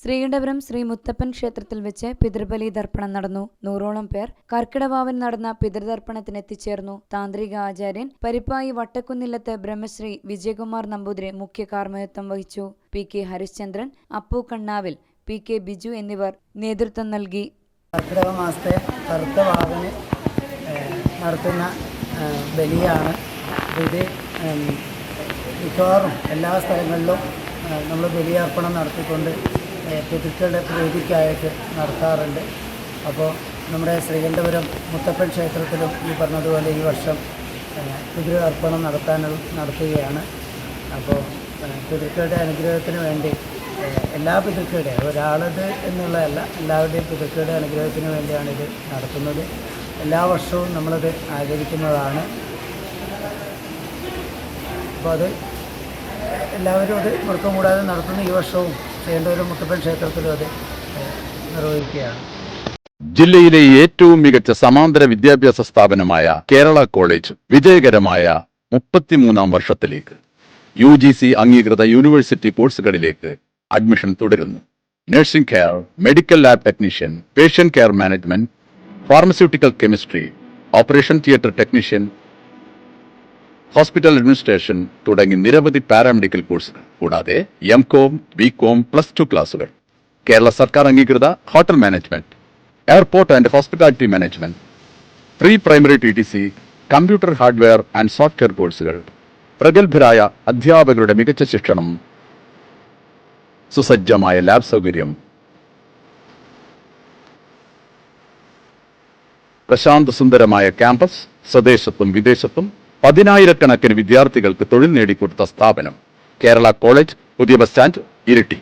ശ്രീകണ്ഠപുരം ശ്രീ മുത്തപ്പൻ ക്ഷേത്രത്തിൽ വെച്ച് പിതൃബലി ദർപ്പണം നടന്നു. നൂറോളം പേർ കർക്കിടവാവൻ നടന്ന പിതൃതർപ്പണത്തിന് എത്തിച്ചേർന്നു. താന്ത്രിക ആചാര്യൻ പരിപ്പായി വട്ടക്കുന്നില്ലത്ത് ബ്രഹ്മശ്രീ വിജയകുമാർ നമ്പൂതിരി മുഖ്യ കാർമ്മയത്വം വഹിച്ചു. P K Harishchandran Appu Kannavil P K Biju എന്നിവർ നേതൃത്വം നൽകി. മാസത്തെ നടത്തുന്ന ബലിയാണ്. മിക്കവാറും എല്ലാ സ്ഥലങ്ങളിലും നമ്മൾ ബലിയർപ്പണം നടത്തിക്കൊണ്ട് പിതൃക്കളുടെ പ്രീതിക്കായിട്ട് നടത്താറുണ്ട്. അപ്പോൾ നമ്മുടെ ശ്രീകണ്ഠപുരം മുത്തപ്പൻ ക്ഷേത്രത്തിലും ഈ പറഞ്ഞതുപോലെ ഈ വർഷം പിതൃ അർപ്പണം നടത്താൻ നടത്തുകയാണ്. അപ്പോൾ പിതൃക്കളുടെ അനുഗ്രഹത്തിന് വേണ്ടി എല്ലാ പിതൃക്കളുടെയും ഒരാളത് എന്നുള്ളതല്ല എല്ലാവരുടെയും പിതൃക്കളുടെ അനുഗ്രഹത്തിന് വേണ്ടിയാണ് ഇത് നടത്തുന്നത്. എല്ലാ വർഷവും നമ്മളത് ആചരിക്കുന്നതാണ്. അപ്പോൾ അത് എല്ലാവരും അത് മുടക്കം കൂടാതെ നടത്തുന്ന. ഈ വർഷവും ശ്രീകണ്ഠപുരം മുത്തപ്പൻ ക്ഷേത്രത്തിലും അത് നിർവഹിക്കുകയാണ്. ജില്ലയിലെ ഏറ്റവും മികച്ച സമാന്തര വിദ്യാഭ്യാസ സ്ഥാപനമായ കേരള കോളേജ് വിജയകരമായ മുപ്പത്തിമൂന്നാം വർഷത്തിലേക്ക് യു ജി സി അംഗീകൃത യൂണിവേഴ്സിറ്റി കോഴ്സുകളിലേക്ക് അഡ്മിഷൻ തുടരുന്നു. Nursing care medical lab technician patient care management pharmaceutical chemistry operation theatre technician hospital administration തുടങ്ങി നിരവധി പാരാമെഡിക്കൽ കോഴ്സുകൾ കൂടാതെ M Com B Com plus two ക്ലാസുകൾ കേരള സർക്കാർ അംഗീകൃത hotel management airport and hospitality management pre primary T T C computer hardware and software കോഴ്സുകൾ. പ്രഗത്ഭരായ അധ്യാപകരുടെ മികച്ച ശിക്ഷണം സുസജ്ജമായ ലാബ് സൗകര്യം. പ്രശാന്ത സുന്ദരമായ ക്യാമ്പസ് സ്വദേശത്തും വിദേശത്തും പതിനായിരക്കണക്കിന് വിദ്യാർത്ഥികൾക്ക് തൊഴിൽ നേടിക്കൊടുത്ത സ്ഥാപനം കേരള കോളേജ് പുതിയ ബസ് സ്റ്റാൻഡ് ഇരിട്ടി.